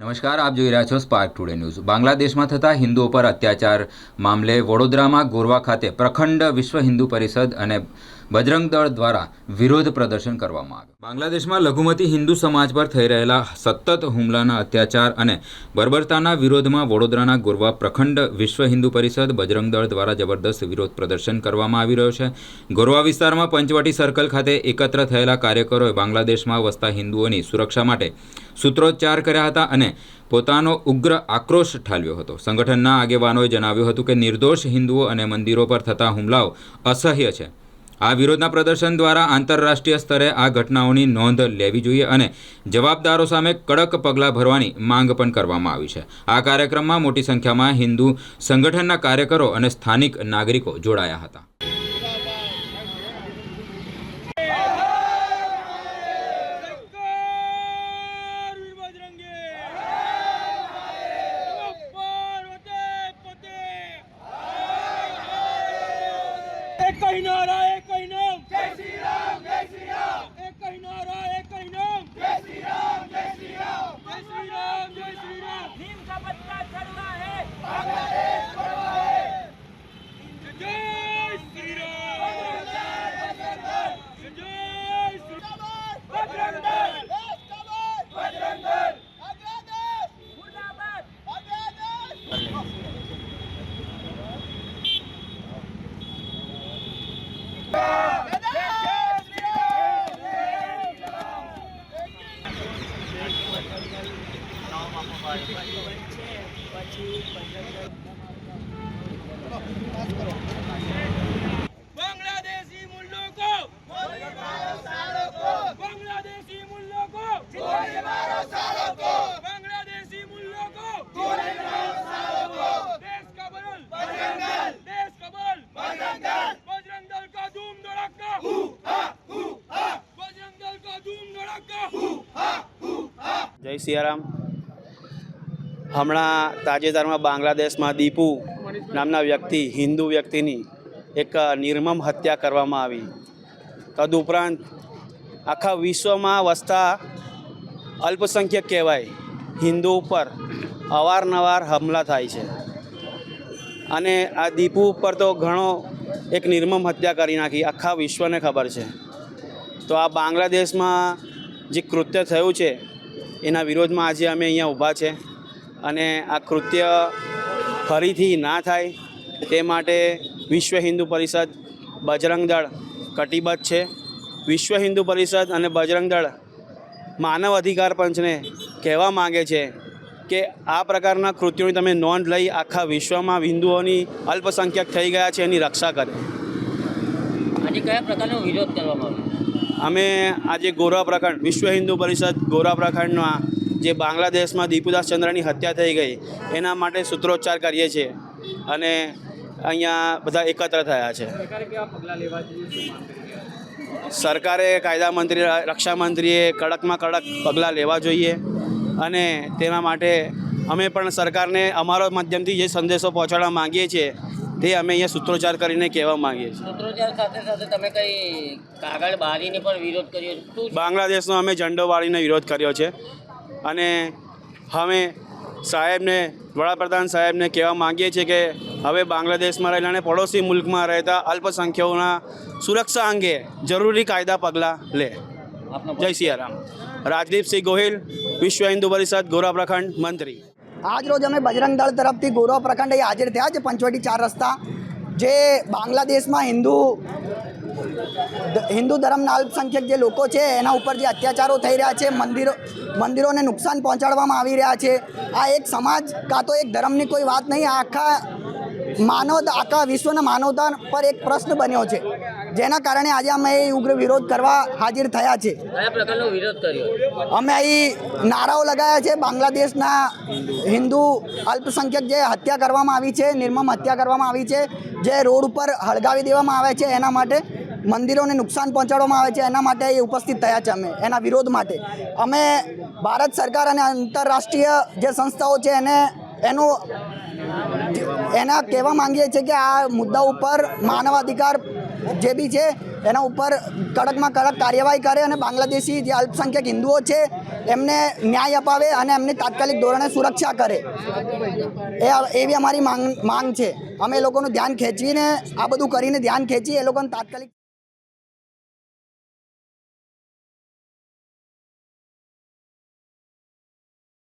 નમસ્કાર, આપ જોઈ રહ્યા છો સ્પાર્ક ટુડે ન્યૂઝ બાંગ્લાદેશમાં થતા હિન્દુઓ પર અત્યાચાર મામલે વડોદરામાં ગોરવા ખાતે પ્રખંડ વિશ્વ હિન્દુ પરિષદ અને બજરંગ દળ દ્વારા વિરોધ પ્રદર્શન કરવામાં આવ્યું. બાંગ્લાદેશમાં લઘુમતી હિન્દુ સમાજ પર થઈ રહેલા સતત હુમલાના અત્યાચાર અને બર્બરતાના વિરોધમાં વડોદરાના ગોરવા પ્રખંડ વિશ્વ હિન્દુ પરિષદ બજરંગ દળ દ્વારા જબરદસ્ત વિરોધ પ્રદર્શન કરવામાં આવી રહ્યો છે. ગોરવા વિસ્તારમાં પંચવટી સર્કલ ખાતે એકત્ર થયેલા કાર્યકરોએ બાંગ્લાદેશમાં વસતા હિન્દુઓની સુરક્ષા માટે સૂત્રોચ્ચાર કર્યા હતા અને પોતાનો ઉગ્ર આક્રોશ ઠાલવ્યો હતો. સંગઠનના આગેવાનોએ જણાવ્યું હતું કે નિર્દોષ હિન્દુઓ અને મંદિરો પર થતા હુમલાઓ અસહ્ય છે. આ વિરોધના પ્રદર્શન દ્વારા આંતરરાષ્ટ્રીય સ્તરે આ ઘટનાઓની નોંધ લેવી જોઈએ અને જવાબદારો સામે કડક પગલાં ભરવાની માંગ પણ કરવામાં આવી છે. આ કાર્યક્રમમાં મોટી સંખ્યામાં હિન્દુ સંગઠનના કાર્યકરો અને સ્થાનિક નાગરિકો જોડાયા હતા સરકાર બજરંગે પાર્વતે પતે એક કઈ નારા એક કઈ નામ જય શ્રી રામ જય શ્રી રામ બાંગ્લાદેશી મુલ્લો કો ગોળી મારો સાલો કો બાંગ્લાદેશી મુલ્લો કો ગોળી મારો સાલો કો બાંગ્લાદેશી મુલ્લો કો ગોળી મારો સાલો કો દેશ કા બદલ જય સિયારામ. હમણાં તાજેતરમાં બાંગ્લાદેશમાં દીપુ નામના વ્યક્તિ, હિન્દુ વ્યક્તિની એક નિર્મમ હત્યા કરવામાં આવી. તદુપરાંત આખા વિશ્વમાં વસતા અલ્પસંખ્યક કહેવાય, હિન્દુ ઉપર અવારનવાર હુમલા થાય છે. અને આ દીપુ ઉપર તો ઘણો એક નિર્મમ હત્યા કરી નાખી, આખા વિશ્વને ખબર છે. તો આ બાંગ્લાદેશમાં જે કૃત્ય થયું છે, એના વિરોધમાં આજે અમે અહીંયા ઊભા છે. અને આ કૃત્ય ફરીથી ના થાય તે માટે વિશ્વ હિન્દુ પરિષદ બજરંગ દળ કટિબદ્ધ છે. વિશ્વ હિન્દુ પરિષદ અને બજરંગ દળ માનવ અધિકાર પંચને કહેવા માગે છે કે આ પ્રકારના કૃત્યોની તમે નોંધ લઈ આખા વિશ્વમાં હિન્દુઓની અલ્પસંખ્યક થઈ ગયા છે એની રક્ષા કરે. આજે કયા પ્રકારનો વિરોધ કરવામાં આવ્યો? અમે આજે ગોરા પ્રખંડ વિશ્વ હિન્દુ પરિષદ ગોરા પ્રખંડમાં જે બાંગ્લાદેશમાં દીપુદાસ ચંદ્રની હત્યા થઈ ગઈ એના માટે સૂત્રોચ્ચાર કરીએ છીએ અને અહીંયા બધા એકત્ર થયા છે. સરકારે કાયદા મંત્રી રક્ષા મંત્રીએ કડકમાં કડક પગલાં લેવા જોઈએ અને તેના માટે અમે પણ સરકારને અમારો માધ્યમથી જે સંદેશો પહોંચાડવા માંગીએ છીએ તે અમે અહીંયા સૂત્રોચ્ચાર કરીને કહેવા માંગીએ છીએ. સૂત્રોચ્ચાર સાથે સાથે તમે કઈ કાગળ બારીને પણ વિરોધ કર્યો? બાંગ્લાદેશનો અમે ઝંડો વાળીને વિરોધ કર્યો છે. અને અમે સાહેબને, વડાપ્રધાન સાહેબને કહેવા માંગીએ છીએ કે હવે બાંગ્લાદેશમાં રહેલા અને પડોશી મુલ્કમાં રહેતા અલ્પસંખ્યકોના સુરક્ષા અંગે જરૂરી કાયદા પગલાં લે. જય સિયારામ. રાજદીપસિંહ ગોહિલ, વિશ્વ હિન્દુ પરિષદ, ગોરા પ્રખંડ, મંત્રી. આજ રોજ અમે બજરંગ દળ તરફથી ગોરવ પ્રખંડ એ હાજર થયા છે પંચવટી ચાર રસ્તા. જે બાંગ્લાદેશમાં હિન્દુ હિન્દુ ધર્મના અલ્પસંખ્યક જે લોકો છે એના ઉપર જે અત્યાચારો થઈ રહ્યા છે મંદિરો મંદિરોને નુકસાન પહોંચાડવામાં આવી રહ્યા છે આ એક સમાજ કાં તો એક ધર્મની કોઈ વાત નહીં આખા માનવ આખા વિશ્વના માનવતા પર એક પ્રશ્ન બન્યો છે. જેના કારણે આજે અમે એ ઉગ્ર વિરોધ કરવા હાજર થયા છે. વિરોધ કર્યો? અમે અહીં નારાઓ લગાવ્યા છે બાંગ્લાદેશના હિન્દુ અલ્પસંખ્યક જે હત્યા કરવામાં આવી છે નિર્મમ હત્યા કરવામાં આવી છે જે રોડ ઉપર હળગાવી દેવામાં આવે છે એના માટે મંદિરોને નુકસાન પહોંચાડવામાં આવે છે, એના માટે એ ઉપસ્થિત થયા છે અમે, એના વિરોધ માટે. અમે ભારત સરકાર અને આંતરરાષ્ટ્રીય જે સંસ્થાઓ છે, એને, એનું, એના કહેવા માંગીએ છીએ કે આ મુદ્દા ઉપર માનવાધિકાર જે બી છે, એના ઉપર કડકમાં કડક કાર્યવાહી કરે અને બાંગ્લાદેશી જે અલ્પસંખ્યક હિન્દુઓ છે, એમને ન્યાય અપાવે અને એમની તાત્કાલિક ધોરણે સુરક્ષા કરે. એ એવી અમારી માંગ માંગ છે. અમે એ લોકોનું ધ્યાન ખેંચીને, આ બધું કરીને ધ્યાન ખેંચી એ લોકોને તાત્કાલિક